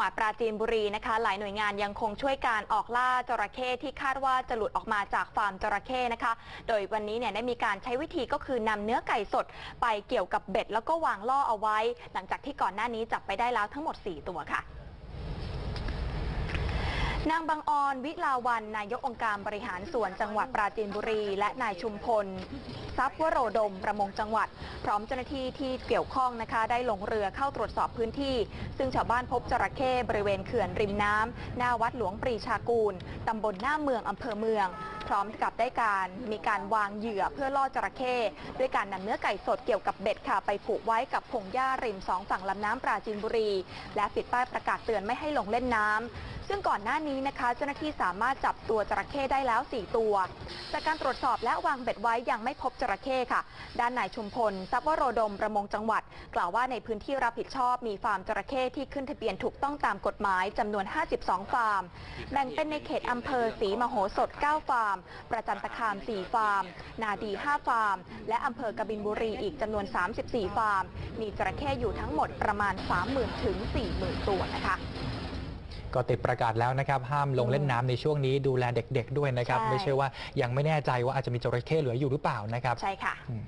งหวัดปราจีนบุรีนะคะ หลายหน่วยงานยังคงช่วยการออกล่าจระเข้ที่คาดว่าจะหลุดออกมาจากฟาร์มจระเข้นะคะ โดยวันนี้เนี่ยได้มีการใช้วิธีก็คือนำเนื้อไก่สด ไปเกี่ยวกับเบ็ด แล้วก็วางล่อเอาไว้ หลังจากที่ก่อนหน้านี้จับไปได้แล้วทั้งหมด 4 ตัวค่ะ นางบางออนวิลาวันนายกองค์การบริหารส่วนจังหวัดปราจีนบุรี และนายชุมพลทรัพย์วโรดมประมงจังหวัด พร้อมเจ้าหน้าที่ที่เกี่ยวข้องนะคะ ได้ลงเรือเข้าตรวจสอบพื้นที่ ซึ่งชาวบ้านพบจระเข้บริเวณเขื่อนริมน้ำหน้าวัดหลวงปรีชากูลตำบลหน้าเมืองอำเภอเมือง พร้อมกับได้การมีการวางเหยื่อเพื่อล่อจระเข้ด้วยการนำเนื้อไก่สดเกี่ยวกับเบ็ดค่ะ ไปผูกไว้กับพงหญ้าริมสองฝั่งลำน้ำปราจีนบุรี และปิดป้ายประกาศเตือนไม่ให้ลงเล่นน้ำซึ่งก่อนหน้านี้นะคะ เจ้าหน้าที่สามารถจับตัวจระเข้ได้แล้ว 4 ตัว จากการตรวจสอบและวางเบ็ดไว้ยังไม่พบจระเข้ค่ะ ด้านนายชุมพลทรัพย์วโรดมประมงจังหวัด กล่าวว่าในพื้นที่รับผิดชอบมีฟาร์มจระเข้ที่ขึ้นทะเบียนถูกต้องตามกฎหมายจำนวน 52 ฟาร์ม แบ่งเป็นในเขตอำเภอศรีมโหสถ 9 ฟาร์มประจันตคาม 4 ฟาร์ม นาดี 5 ฟาร์ม และอำเภอกบินบุรีอีกจำนวน 34 ฟาร์ม มีจระเข้อยู่ทั้งหมดประมาณ 30,000 ถึง 40,000 ตัวนะคะก็ติดประกาศแล้วนะครับ ห้ามลงเล่นน้ำในช่วงนี้ดูแลเด็ก ๆ ด้วยนะครับใช่ไม่ใช่ว่ายังไม่แน่ใจว่าอาจจะมีจระเข้เหลืออยู่หรือเปล่านะครับ ใช่ค่ะอืม